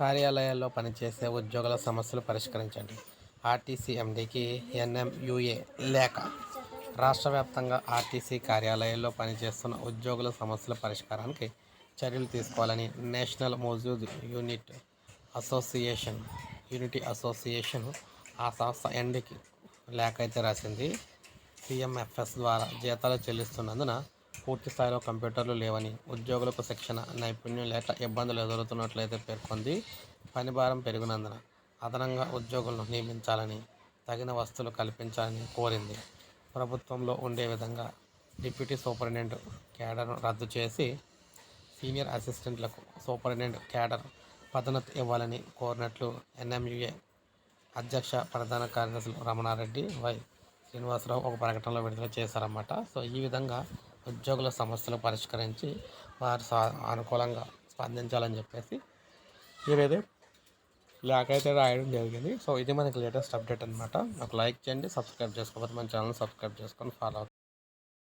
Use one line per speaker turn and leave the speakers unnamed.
కార్యాలయాల్లో పనిచేసే ఉద్యోగుల సమస్యలు పరిష్కరించండి. ఆర్టీసీ ఎండీకి ఎన్ఎంయుఏ లేఖ రాష్ట్ర వ్యాప్తంగా ఆర్టీసీ కార్యాలయాల్లో పనిచేస్తున్న ఉద్యోగుల సమస్యల పరిష్కారానికి చర్యలు తీసుకోవాలని నేషనల్ మోజూద్ యూనిట్ అసోసియేషన్ యూనిటీ అసోసియేషన్ ఆ సంస్థ ఎండీకి లేఖ అయితే రాసింది. సిఎంఎఫ్ఎస్ ద్వారా జీతాలు చెల్లిస్తున్నందున పూర్తి స్థాయిలో కంప్యూటర్లు లేవని ఉద్యోగులకు శిక్షణ నైపుణ్యం లేక ఇబ్బందులు ఎదురుతున్నట్లయితే పేర్కొంది పని భారం పెరిగినందున అదనంగా ఉద్యోగులను నియమించాలని తగిన వస్తువులు కల్పించాలని కోరింది. ప్రభుత్వంలో ఉండే విధంగా డిప్యూటీ సూపరింటెండెంట్ క్యాడర్ను రద్దు చేసి సీనియర్ అసిస్టెంట్లకు సూపరింటెండెంట్ క్యాడర్ పదోన్నతి ఇవ్వాలని కోరినట్లు ఎన్ఎంయుఏ అధ్యక్ష ప్రధాన కార్యదర్శులు రమణారెడ్డి వై శ్రీనివాసరావు ఒక ప్రకటనలో విడుదల చేశారన్నమాట. సో ఈ విధంగా ఉద్యోగుల సమస్యలు పరిష్కరించి వారు సా- అనుకూలంగా స్పందించాలని చెప్పేసి మీరైతే లేఖ అయితే రాయడం జరిగింది. సో ఇది మనకి లేటెస్ట్ అప్డేట్ అనమాట నాకు లైక్ చేయండి సబ్స్క్రైబ్ చేసుకోకపోతే మన ఛానల్ సబ్స్క్రైబ్ చేసుకొని ఫాలో